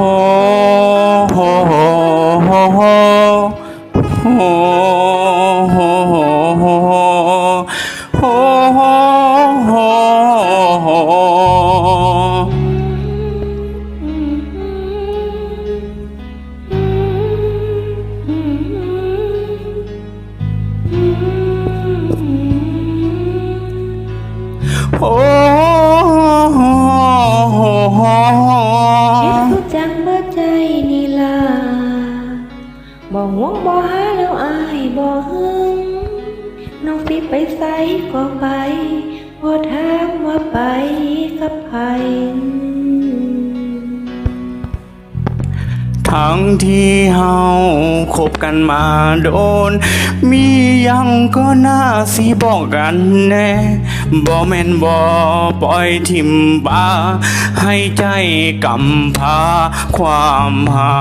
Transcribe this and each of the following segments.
โหโหโหโหโหโเมื่อใจนี่ล่ะบ่ห่วงบ่หาแล้วอายบ่หึงน้องสิไปไสก็ไปบ่ถามว่าไปกับไผ ทั้งที่เฮาคบกันมาโดน มียังก็น่าสิบอกกันแน่บ่แม่นบ่ปล่อยทิมบ้า ให้ใจกำพาความหา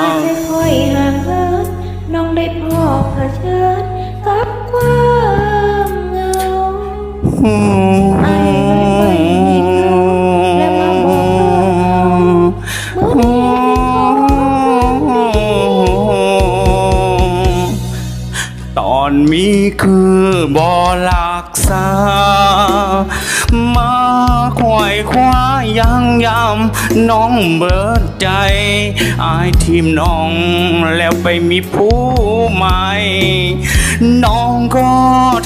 อายค่อยห่างเหินน้องได้พอเผชิญกับความเหงา คือบอลักษา มาควยคว้ายังยำน้องเบิดใจอายทีมน้องแล้วไปมีผู้ใหม่ น้องก็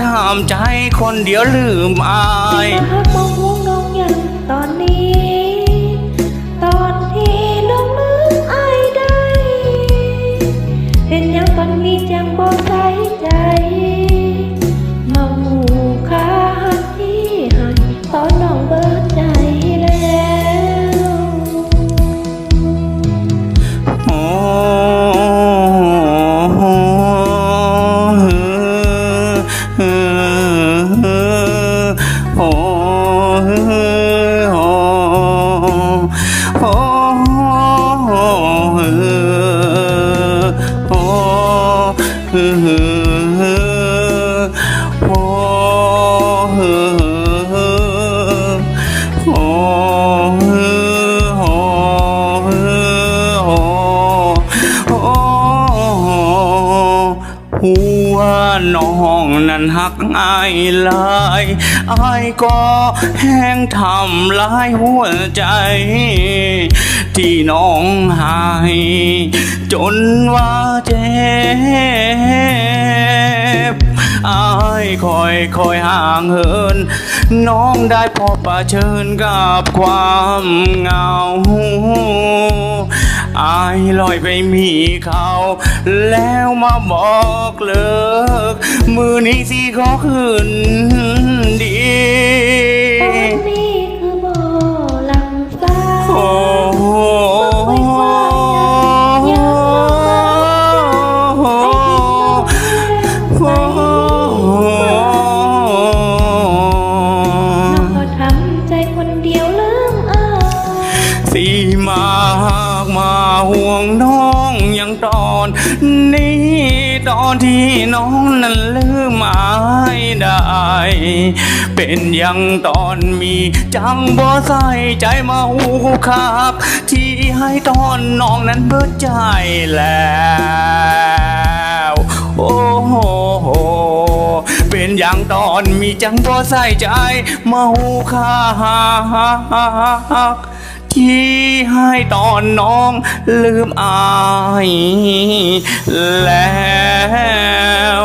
ทำใจคนเดียวลืมอาย โอ้เอโอ้ น้องนั้นหักอายหลายอายก็แห้งทำลายหัวใจ ที่น้องหาย จนว่าเจ็บอายคอยคอยห่างเหิน น้องได้พบประเชิญกับความเหงาอายลอยไปมีเขา แล้วมาบอกเลิ ก มือนี้สิขอคืนดีสีมากมาห่วงน้องยังตอนนี้ อนที่น้องนั้นลืมอายได้ เป็นอย่างตอนมีจังบ่ใส่ใจมาหูคักที่ให้ตอนน้องนั้นเบิดใจแล้ว โอ้โหเป็นอย่างตอนมีจังบ่ใส่ใจมาหูคัก ที่ให้ตอนน้องลืมอายแล้ว